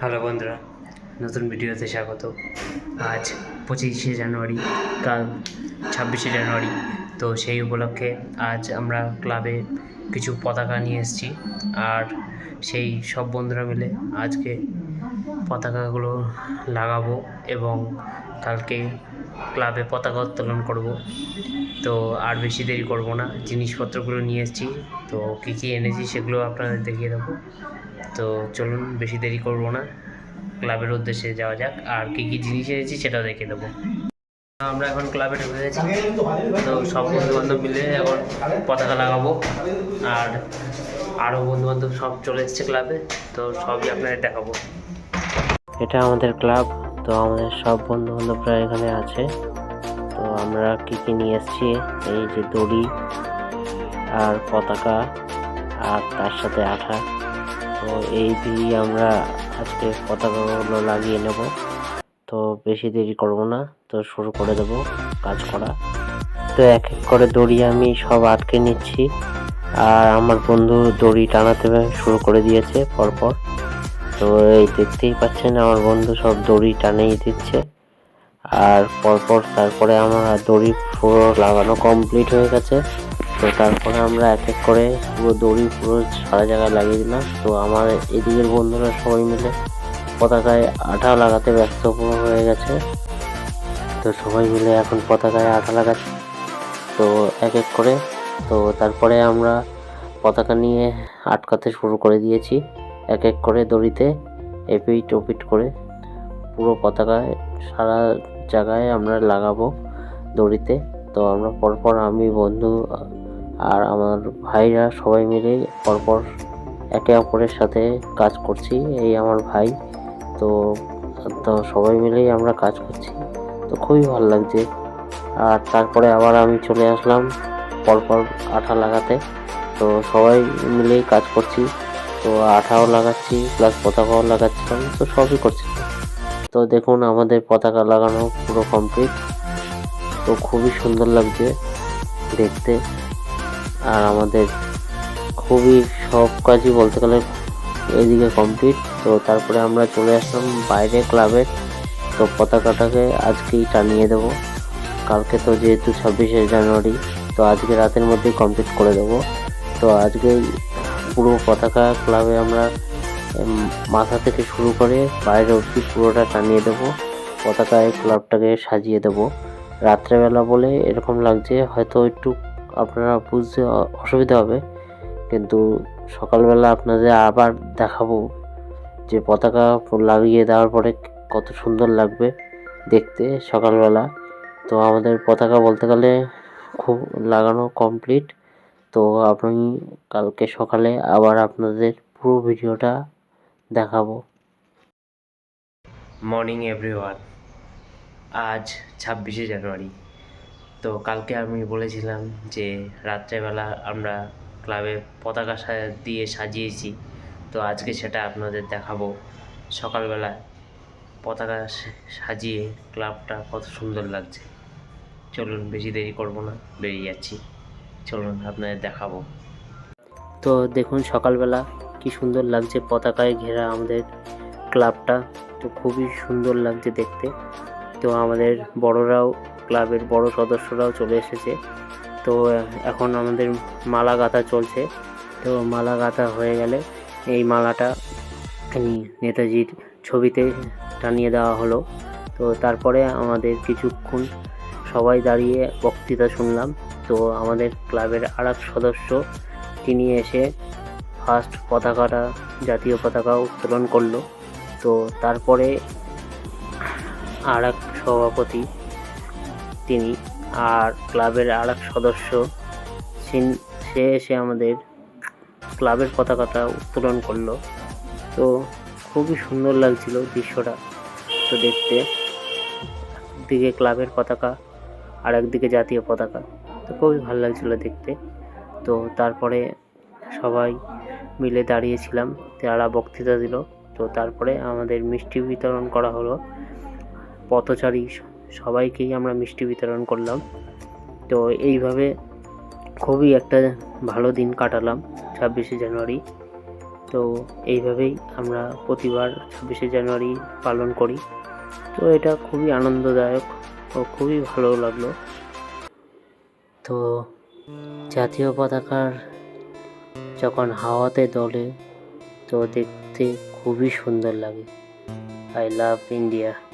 Hello বন্ধুরা, নতুন ভিডিওতে স্বাগত। আজ পঁচিশে জানুয়ারি, কাল ছাব্বিশে জানুয়ারি। তো সেই উপলক্ষে আজ আমরা ক্লাবে কিছু পতাকা নিয়ে এসেছি। আর সেই সব বন্ধুরা মিলে আজকে পতাকাগুলো লাগাবো এবং কালকে ক্লাবে পতাকা উত্তোলন করব। তো আর বেশি দেরি করব না, জিনিসপত্রগুলো নিয়ে এসেছি। তো কী কী এনেছি সেগুলো আপনাদের দেখিয়ে দেবো। তো চলুন, বেশি দেরি করব না। ক্লাবের উদ্দেশ্যে যাওয়া যাক, আর কী কী জিনিস এনেছি সেটাও দেখে দেবো। আমরা এখন ক্লাবে ঢুকে গেছি। তো সব বন্ধু বান্ধব মিলে এখন পতাকা লাগাবো। আর আরও বন্ধু বান্ধব সব চলে এসছে ক্লাবে, তো সবই আপনাদের দেখাবো। এটা আমাদের ক্লাব, তো আমাদের সব বন্ধু বান্ধবরা এখানে আছে। তো আমরা কী কী নিয়ে এসেছি? এই যে দড়ি, আর পতাকা, আর তার সাথে আঠা। তো এই দিয়ে আমরা আজকে পতাকাগুলো লাগিয়ে নেব। তো বেশি দেরি করব না, তো শুরু করে দেব কাজ করা। তো এক এক করে দড়ি আমি সব আটকে নিচ্ছি। আর আমার বন্ধু দড়ি টানাতে শুরু করে দিয়েছে পরপর। তো এই দেখতেই পাচ্ছেন আমার বন্ধু সব দড়ি টানেই দিচ্ছে। আর পরপর তারপরে আমার দড়ি পুরো লাগানো কমপ্লিট হয়ে গেছে। তো তারপরে আমরা এক এক করে পুরো দড়ি পুরো সারা জায়গায় লাগিয়ে দিলাম। তো আমার এদিকের বন্ধুরা সবাই মিলে পতাকায় আঠা লাগাতে ব্যস্ত হয়ে গেছে। তো সবাই মিলে এখন পতাকায় আঠা লাগাচ্ছে। তো এক এক করে, তো তারপরে আমরা পতাকা নিয়ে আটকাতে শুরু করে দিয়েছি। এক এক করে দড়িতে এপিট ওপিট করে পুরো পতাকায় সারা জায়গায় আমরা লাগাবো দড়িতে। তো আমরা পরপর আমি, বন্ধু আর আমার ভাইরা সবাই মিলে পরপর একে অপরের সাথে কাজ করছি, এই আমার ভাই। তো তো সবাই মিলেই আমরা কাজ করছি। তো খুবই ভালো লাগছে। আর তারপরে আবার আমি চলে আসলাম পরপর আঠা লাগাতে। তো সবাই মিলেই কাজ করছি। তো আঠাও লাগাচ্ছি প্লাস পতাকাও লাগাচ্ছিলাম, তো সবই করছিলাম তো দেখুন, আমাদের পতাকা লাগানো পুরো কমপ্লিট তো খুবই সুন্দর লাগছে দেখতে। আর আমাদের খুবই সব কাজই বলতে গেলে এদিকে কমপ্লিট তো তারপরে আমরা চলে আসলাম বাইরে ক্লাবের তো পতাকাটাকে আজকেই টানিয়ে দেব। কালকে তো যেহেতু ছাব্বিশে জানুয়ারি, তো আজকে রাতের মধ্যেই কমপ্লিট করে দেব। তো আজকেই পুরো পতাকা ক্লাবে আমরা মাথা থেকে শুরু করে বাইরে অবধি পুরোটা টানিয়ে দেব। পতাকায় ক্লাবটাকে সাজিয়ে দেব। রাত্রেবেলা বলে এরকম লাগছে, হয়তো একটু আপনারা বুঝতে অসুবিধা হবে। কিন্তু সকালবেলা আপনাদের আবার দেখাবো যে পতাকা লাগিয়ে দেওয়ার পরে কত সুন্দর লাগবে দেখতে সকালবেলা। তো আমাদের পতাকা বলতে গেলে খুব লাগানো কমপ্লিট তো আপনি কালকে সকালে আবার আপনাদের পুরো ভিডিওটা দেখাবো। মর্নিং এভরিওয়ান আজ ছাব্বিশে জানুয়ারি। তো কালকে আমি বলেছিলাম যে রাত্রেবেলা আমরা ক্লাবে পতাকা দিয়ে সাজিয়েছি। তো আজকে সেটা আপনাদের দেখাবো। সকালবেলা পতাকা সাজিয়ে ক্লাবটা কত সুন্দর লাগছে। চলুন, বেশি দেরি করব না, বেরিয়ে যাচ্ছি। চলুন, আপনাদের দেখাবো। তো দেখুন, সকালবেলা কি সুন্দর লাগছে পতাকায় ঘেরা আমাদের ক্লাবটা। তো খুবই সুন্দর লাগছে দেখতে। তো আমাদের বড়রাও ক্লাবের বড় সদস্যরাও চলে এসেছে। তো এখন আমাদের মালা গাঁথা চলছে। তো, মালা গাঁথা হয়ে গেলে এই মালাটা নেতাজির ছবিতে টানিয়ে দেওয়া হলো। তো, তারপরে আমাদের কিছুক্ষণ সবাই দাঁড়িয়ে বক্তৃতা শুনলাম। তো, আমাদের ক্লাবের আর এক সদস্য, তিনি এসে ফার্স্ট পতাকাটা, জাতীয় পতাকা উত্তোলন করল। তো, তারপরে আর এক সভাপতি তিনি আর ক্লাবের আর এক সদস্য সে এসে আমাদের ক্লাবের পতাকাটা উত্তোলন করল। তো খুবই সুন্দর লাগছিল দৃশ্যটা, তো দেখতে। একদিকে ক্লাবের পতাকা আর একদিকে জাতীয় পতাকা। তো খুবই ভালো লাগছিল দেখতে। তো তারপরে সবাই মিলে দাঁড়িয়েছিলাম, তারা বক্তৃতা দিল। তো তারপরে আমাদের মিষ্টি বিতরণ করা হলো। পথচারী সবাইকেই আমরা মিষ্টি বিতরণ করলাম। তো এইভাবে খুবই একটা ভালো দিন কাটালাম ছাব্বিশে জানুয়ারি। তো এইভাবেই আমরা প্রতিবার ছাব্বিশে জানুয়ারি পালন করি। তো এটা খুবই আনন্দদায়ক ও খুবই ভালো লাগল। তো জাতীয় পতাকার যখন হাওয়াতে দোলে, তো দেখতে খুবই সুন্দর লাগে। I love India